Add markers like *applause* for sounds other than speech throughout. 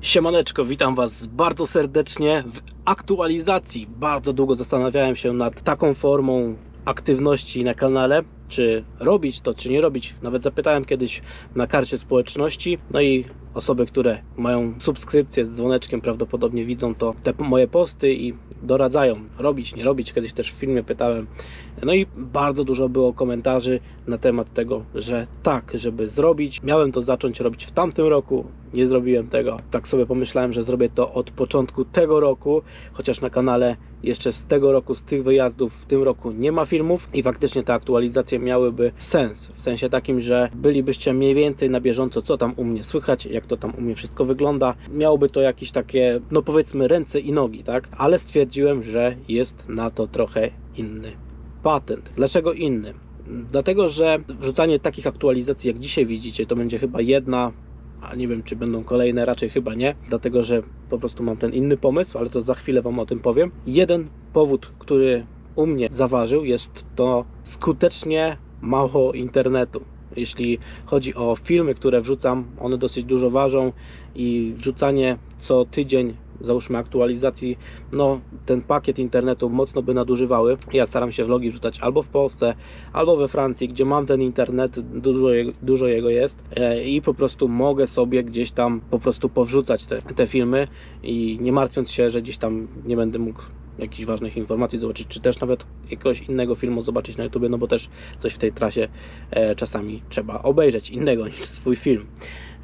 Siemaneczko, witam Was bardzo serdecznie w aktualizacji. Bardzo długo zastanawiałem się nad taką formą aktywności na kanale, czy robić to, czy nie robić. Nawet zapytałem kiedyś na karcie społeczności, no i osoby, które mają subskrypcję z dzwoneczkiem, prawdopodobnie widzą to, te moje posty i doradzają robić, nie robić. Kiedyś też w filmie pytałem. No i bardzo dużo było komentarzy na temat tego, że tak, żeby zrobić. Miałem to zacząć robić w tamtym roku, nie zrobiłem tego. Tak sobie pomyślałem, że zrobię to od początku tego roku, chociaż na kanale jeszcze z tego roku, z tych wyjazdów w tym roku nie ma filmów i faktycznie te aktualizacje miałyby sens. W sensie takim, że bylibyście mniej więcej na bieżąco, co tam u mnie słychać, jak to tam u mnie wszystko wygląda. Miałoby to jakieś takie, no powiedzmy, ręce i nogi, tak? Ale stwierdziłem, że jest na to trochę inny patent. Dlaczego inny? Dlatego, że wrzucanie takich aktualizacji, jak dzisiaj widzicie, to będzie chyba jedna, a nie wiem, czy będą kolejne, raczej chyba nie, dlatego, że po prostu mam ten inny pomysł, ale to za chwilę Wam o tym powiem. Jeden powód, który u mnie zaważył, jest to skutecznie mało internetu. Jeśli chodzi o filmy, które wrzucam, one dosyć dużo ważą i wrzucanie co tydzień załóżmy aktualizacji, no ten pakiet internetu mocno by nadużywały. Ja staram się vlogi wrzucać albo w Polsce, albo we Francji, gdzie mam ten internet, dużo, jego- dużo jego jest e, i po prostu mogę sobie gdzieś tam po prostu powrzucać te, te filmy i nie martwiąc się, że gdzieś tam nie będę mógł jakichś ważnych informacji zobaczyć, czy też nawet jakiegoś innego filmu zobaczyć na YouTube, no bo też coś w tej trasie e, czasami trzeba obejrzeć innego *laughs* niż swój film.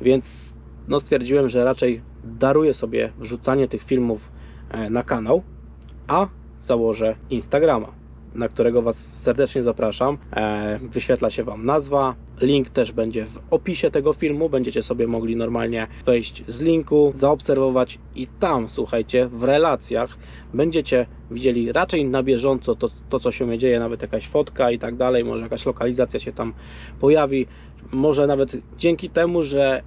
Więc no stwierdziłem, że raczej daruję sobie wrzucanie tych filmów e, na kanał, a założę Instagrama, na którego Was serdecznie zapraszam. E, Wyświetla się Wam nazwa, link też będzie w opisie tego filmu. Będziecie sobie mogli normalnie wejść z linku, zaobserwować i tam, słuchajcie, w relacjach będziecie widzieli raczej na bieżąco to, to co się dzieje, nawet jakaś fotka i tak dalej, może jakaś lokalizacja się tam pojawi. Może nawet dzięki temu, że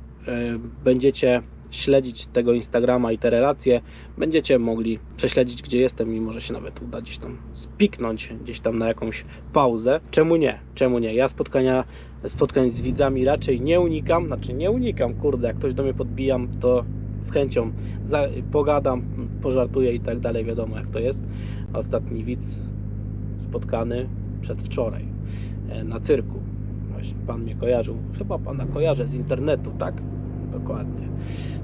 będziecie śledzić tego Instagrama i te relacje, będziecie mogli prześledzić, gdzie jestem i może się nawet uda gdzieś tam spiknąć, gdzieś tam na jakąś pauzę. Czemu nie? Czemu nie? Ja spotkania, spotkań z widzami raczej nie unikam, znaczy nie unikam, kurde, jak ktoś do mnie podbijam, to z chęcią za, pogadam, pożartuję i tak dalej, wiadomo jak to jest. Ostatni widz spotkany przedwczoraj e, na cyrku. Właśnie pan mnie kojarzył, chyba pana kojarzę z internetu, tak? Dokładnie,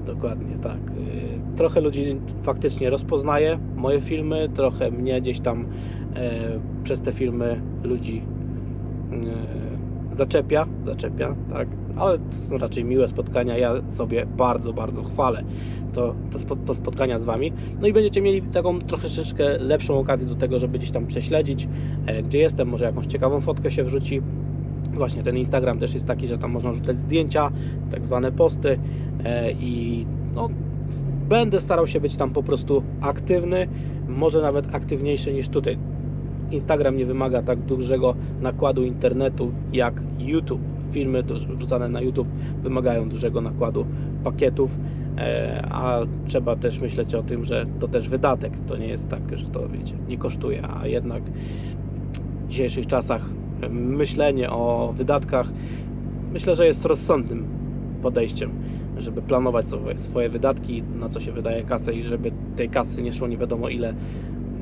dokładnie tak. Y, Trochę ludzi faktycznie rozpoznaje moje filmy, trochę mnie gdzieś tam e, przez te filmy ludzi e, zaczepia, zaczepia, tak, ale to są raczej miłe spotkania, ja sobie bardzo, bardzo chwalę to, to, spo- to spotkania z Wami, no i będziecie mieli taką troszeczkę lepszą okazję do tego, żeby gdzieś tam prześledzić, e, gdzie jestem, może jakąś ciekawą fotkę się wrzuci, Właśnie ten Instagram też jest taki, że tam można rzucać zdjęcia, tak zwane posty e, i no, będę starał się być tam po prostu aktywny, może nawet aktywniejszy niż tutaj. Instagram nie wymaga tak dużego nakładu internetu jak YouTube. Filmy wrzucane na YouTube wymagają dużego nakładu pakietów, e, a trzeba też myśleć o tym, że to też wydatek. To nie jest tak, że to wiecie, nie kosztuje, a jednak w dzisiejszych czasach myślenie o wydatkach myślę, że jest rozsądnym podejściem, żeby planować sobie swoje wydatki, na co się wydaje kasę i żeby tej kasy nie szło nie wiadomo ile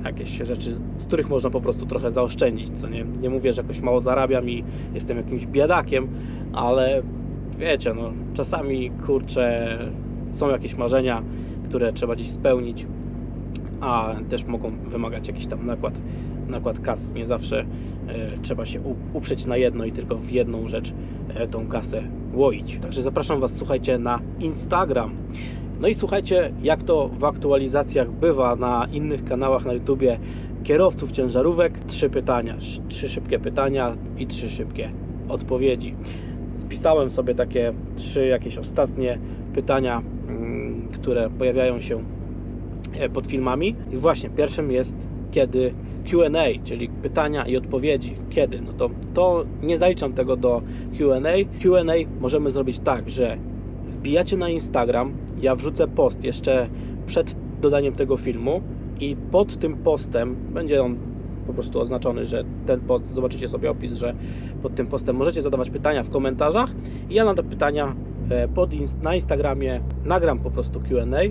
jakieś rzeczy, z których można po prostu trochę zaoszczędzić, co nie? Nie mówię, że jakoś mało zarabiam i jestem jakimś biedakiem, ale wiecie, no czasami kurczę są jakieś marzenia, które trzeba gdzieś spełnić, a też mogą wymagać jakiś tam nakład, nakład kas. Nie zawsze e, trzeba się uprzeć na jedno i tylko w jedną rzecz e, tą kasę łoić. Także zapraszam Was, słuchajcie, na Instagram. No i słuchajcie, jak to w aktualizacjach bywa na innych kanałach na YouTubie kierowców ciężarówek. Trzy pytania, trzy szybkie pytania i trzy szybkie odpowiedzi. Spisałem sobie takie trzy jakieś ostatnie pytania, mm, które pojawiają się e, pod filmami. I właśnie pierwszym jest kiedy Q&A, czyli pytania i odpowiedzi. Kiedy? No to, to nie zaliczam tego do Q&A. Q&A możemy zrobić tak, że wbijacie na Instagram, ja wrzucę post jeszcze przed dodaniem tego filmu i pod tym postem będzie on po prostu oznaczony, że ten post, zobaczycie sobie opis, że pod tym postem możecie zadawać pytania w komentarzach i ja na te pytania e, pod na Instagramie nagram po prostu Q&A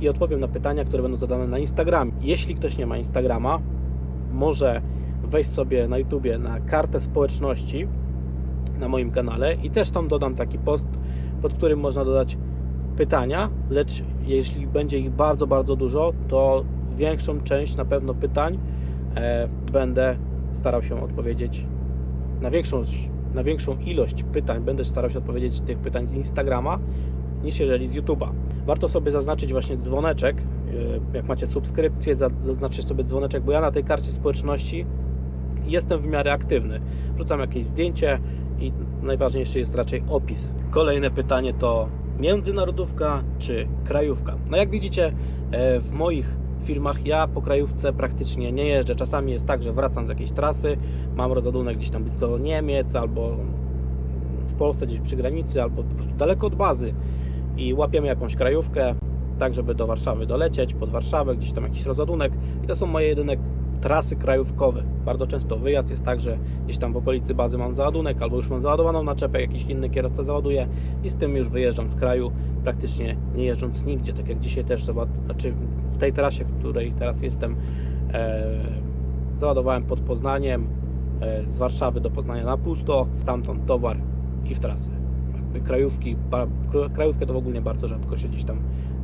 i odpowiem na pytania, które będą zadane na Instagramie. Jeśli ktoś nie ma Instagrama, może wejść sobie na YouTubie na kartę społeczności na moim kanale i też tam dodam taki post, pod którym można dodać pytania, lecz jeśli będzie ich bardzo, bardzo dużo, to większą część na pewno pytań e, będę starał się odpowiedzieć na większą, na większą ilość pytań będę starał się odpowiedzieć tych pytań z Instagrama niż jeżeli z YouTube'a. Warto sobie zaznaczyć właśnie dzwoneczek, e, jak macie subskrypcję, za- zaznaczyć sobie dzwoneczek, bo ja na tej karcie społeczności jestem w miarę aktywny. Wrzucam jakieś zdjęcie i najważniejszy jest raczej opis. Kolejne pytanie to międzynarodówka czy krajówka? No jak widzicie e, w moich filmach ja po krajówce praktycznie nie jeżdżę. Czasami jest tak, że wracam z jakiejś trasy, mam rozładunek gdzieś tam blisko Niemiec albo w Polsce gdzieś przy granicy albo po prostu daleko od bazy i łapiemy jakąś krajówkę tak, żeby do Warszawy dolecieć, pod Warszawę, gdzieś tam jakiś rozładunek i to są moje jedyne trasy krajówkowe. Bardzo często wyjazd jest tak, że gdzieś tam w okolicy bazy mam załadunek albo już mam załadowaną naczepę, jakiś inny kierowca załaduje i z tym już wyjeżdżam z kraju, praktycznie nie jeżdżąc nigdzie, tak jak dzisiaj też, zobacz, znaczy w tej trasie, w której teraz jestem, e, załadowałem pod Poznaniem, e, z Warszawy do Poznania na pusto, stamtąd towar i w trasę. Krajówki, krajówkę to w ogóle bardzo rzadko się gdzieś tam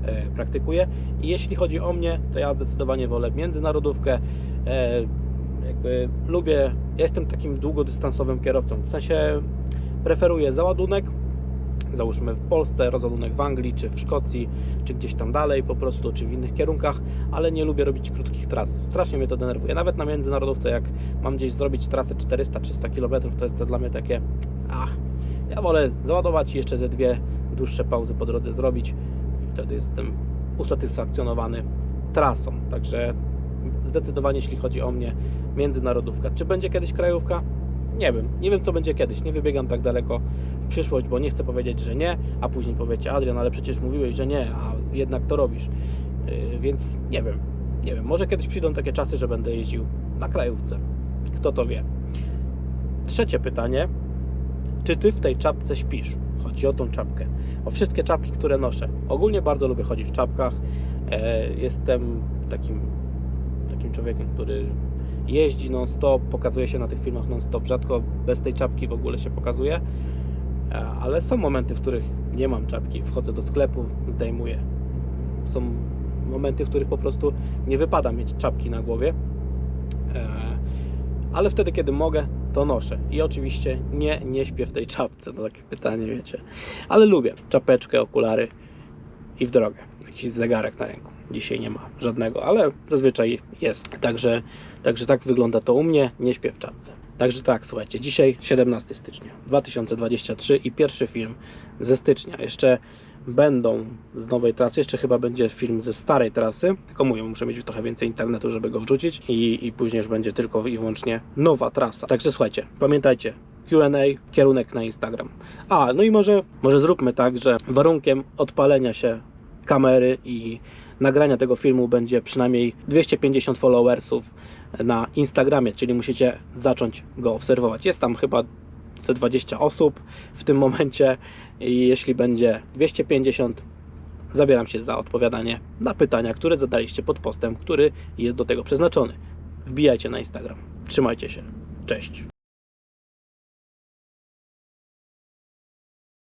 e, praktykuje. I jeśli chodzi o mnie, to ja zdecydowanie wolę międzynarodówkę. E, jakby lubię, jestem takim długodystansowym kierowcą, w sensie preferuję załadunek, załóżmy w Polsce, rozładunek w Anglii, czy w Szkocji, czy gdzieś tam dalej po prostu, czy w innych kierunkach, ale nie lubię robić krótkich tras. Strasznie mnie to denerwuje. Nawet na międzynarodówce, jak mam gdzieś zrobić trasę 400-300 km, to jest to dla mnie takie, ach, ja wolę załadować i jeszcze ze dwie dłuższe pauzy po drodze zrobić i wtedy jestem usatysfakcjonowany trasą. Także zdecydowanie, jeśli chodzi o mnie, międzynarodówka. Czy będzie kiedyś krajówka? Nie wiem. Nie wiem, co będzie kiedyś. Nie wybiegam tak daleko w przyszłość, bo nie chcę powiedzieć, że nie, a później powiecie, Adrian, ale przecież mówiłeś, że nie, a jednak to robisz. Yy, więc nie wiem. Nie wiem. Może kiedyś przyjdą takie czasy, że będę jeździł na krajówce. Kto to wie. Trzecie pytanie. Czy ty w tej czapce śpisz? Chodzi o tą czapkę. O wszystkie czapki, które noszę. Ogólnie bardzo lubię chodzić w czapkach. E, jestem takim, takim człowiekiem, który jeździ non-stop, pokazuje się na tych filmach non-stop. Rzadko bez tej czapki w ogóle się pokazuje. E, ale są momenty, w których nie mam czapki. Wchodzę do sklepu, zdejmuję. Są momenty, w których po prostu nie wypada mieć czapki na głowie. E, ale wtedy, kiedy mogę, to noszę. I oczywiście nie, nie śpię w tej czapce. No takie pytanie, wiecie. Ale lubię czapeczkę, okulary i w drogę. Jakiś zegarek na ręku. Dzisiaj nie ma żadnego, ale zazwyczaj jest. Także, także tak wygląda to u mnie. Nie śpię w czapce. Także tak, słuchajcie, dzisiaj 17 stycznia 2023 i pierwszy film ze stycznia. Jeszcze będą z nowej trasy, jeszcze chyba będzie film ze starej trasy. Tylko mówię, muszę mieć trochę więcej internetu, żeby go wrzucić i, i później już będzie tylko i wyłącznie nowa trasa. Także słuchajcie, pamiętajcie, Q&A, kierunek na Instagram. A, no i może, może zróbmy tak, że warunkiem odpalenia się kamery i nagrania tego filmu będzie przynajmniej 250 followersów na Instagramie, czyli musicie zacząć go obserwować. Jest tam chyba 120 osób w tym momencie i jeśli będzie 250 zabieram się za odpowiadanie na pytania, które zadaliście pod postem, który jest do tego przeznaczony. Wbijajcie na Instagram. Trzymajcie się. Cześć.